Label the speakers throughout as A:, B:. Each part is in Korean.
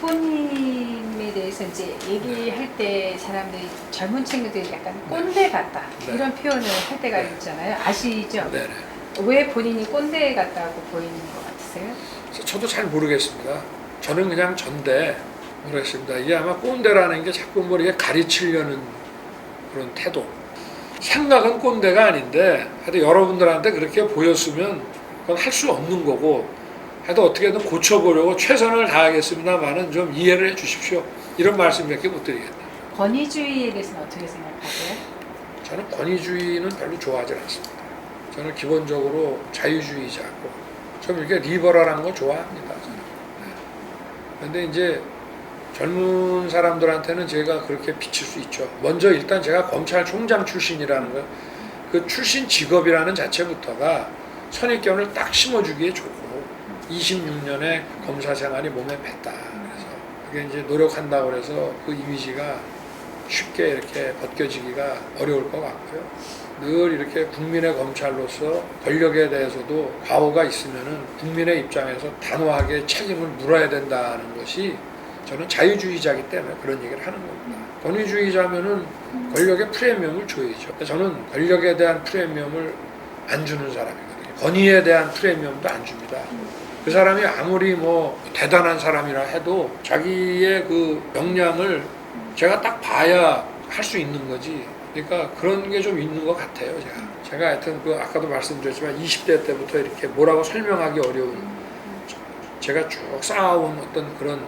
A: 후보님에 대해서 이제 얘기할 때 사람들이 젊은 친구들이 약간 꼰대 같다
B: 네.
A: 이런 표현을 할 때가
B: 네.
A: 있잖아요. 아시죠?
B: 네 네.
A: 왜 본인이 꼰대 같다고 보이는 것 같으세요?
B: 저도 잘 모르겠습니다. 저는 그냥 전대 모르겠습니다. 이게 아마 꼰대라는 게 자꾸 뭐 이렇게 가르치려는 그런 태도. 생각은 꼰대가 아닌데 하여튼 여러분들한테 그렇게 보였으면 그건 할 수 없는 거고 하여튼 어떻게든 고쳐보려고 최선을 다하겠습니다만은 좀 이해를 해 주십시오. 이런 말씀밖에 못 드리겠네요.
A: 권위주의에 대해서는 어떻게 생각하세요?
B: 저는 권위주의는 별로 좋아하지 않습니다. 저는 기본적으로 자유주의자고 좀 이렇게 리버럴한 거 좋아합니다. 저는. 네. 근데 이제 젊은 사람들한테는 제가 그렇게 비칠 수 있죠. 먼저 일단 제가 검찰총장 출신이라는 거, 그 출신 직업이라는 자체부터가 선입견을 딱 심어주기에 좋고 26년의 검사 생활이 몸에 뱄다. 그래서 그게 이제 노력한다고 그래서 그 이미지가 쉽게 이렇게 벗겨지기가 어려울 것 같고요. 늘 이렇게 국민의 검찰로서 권력에 대해서도 과오가 있으면은 국민의 입장에서 단호하게 책임을 물어야 된다는 것이 저는 자유주의자이기 때문에 그런 얘기를 하는 겁니다. 권위주의자면은 권력의 프리미엄을 줘야죠. 저는 권력에 대한 프리미엄을 안 주는 사람이거든요. 권위에 대한 프리미엄도 안 줍니다. 그 사람이 아무리 뭐 대단한 사람이라 해도 자기의 그 역량을 제가 딱 봐야 할 수 있는 거지. 그러니까 그런 게 좀 있는 것 같아요, 제가. 제가 하여튼 그 아까도 말씀드렸지만 20대 때부터 이렇게 뭐라고 설명하기 어려운 제가 쭉 쌓아온 어떤 그런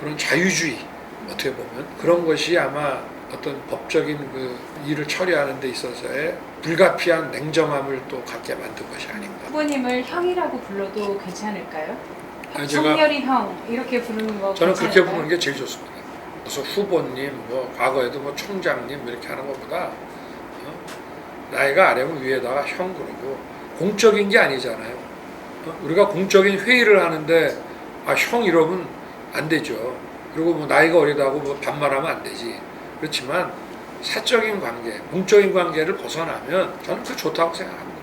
B: 그런 자유주의 어떻게 보면 그런 것이 아마 어떤 법적인 그 일을 처리하는 데 있어서의 불가피한 냉정함을 또 갖게 만든 것이 아닌가.
A: 후보님을 형이라고 불러도 괜찮을까요?
B: 아니, 제가-
A: 성렬이 형 이렇게 부르는 거
B: 저는 그렇게
A: 괜찮을까요?
B: 부르는 게 제일 좋습니다. 그래서 후보님, 뭐 과거에도 뭐 총장님 이렇게 하는 것보다 어? 나이가 아래면 위에다가 형 그러고 공적인 게 아니잖아요. 어? 우리가 공적인 회의를 하는데 아, 형 이러면 안 되죠. 그리고 뭐 나이가 어리다고 뭐 반말하면 안 되지. 그렇지만 사적인 관계, 공적인 관계를 벗어나면 저는 그 좋다고 생각합니다.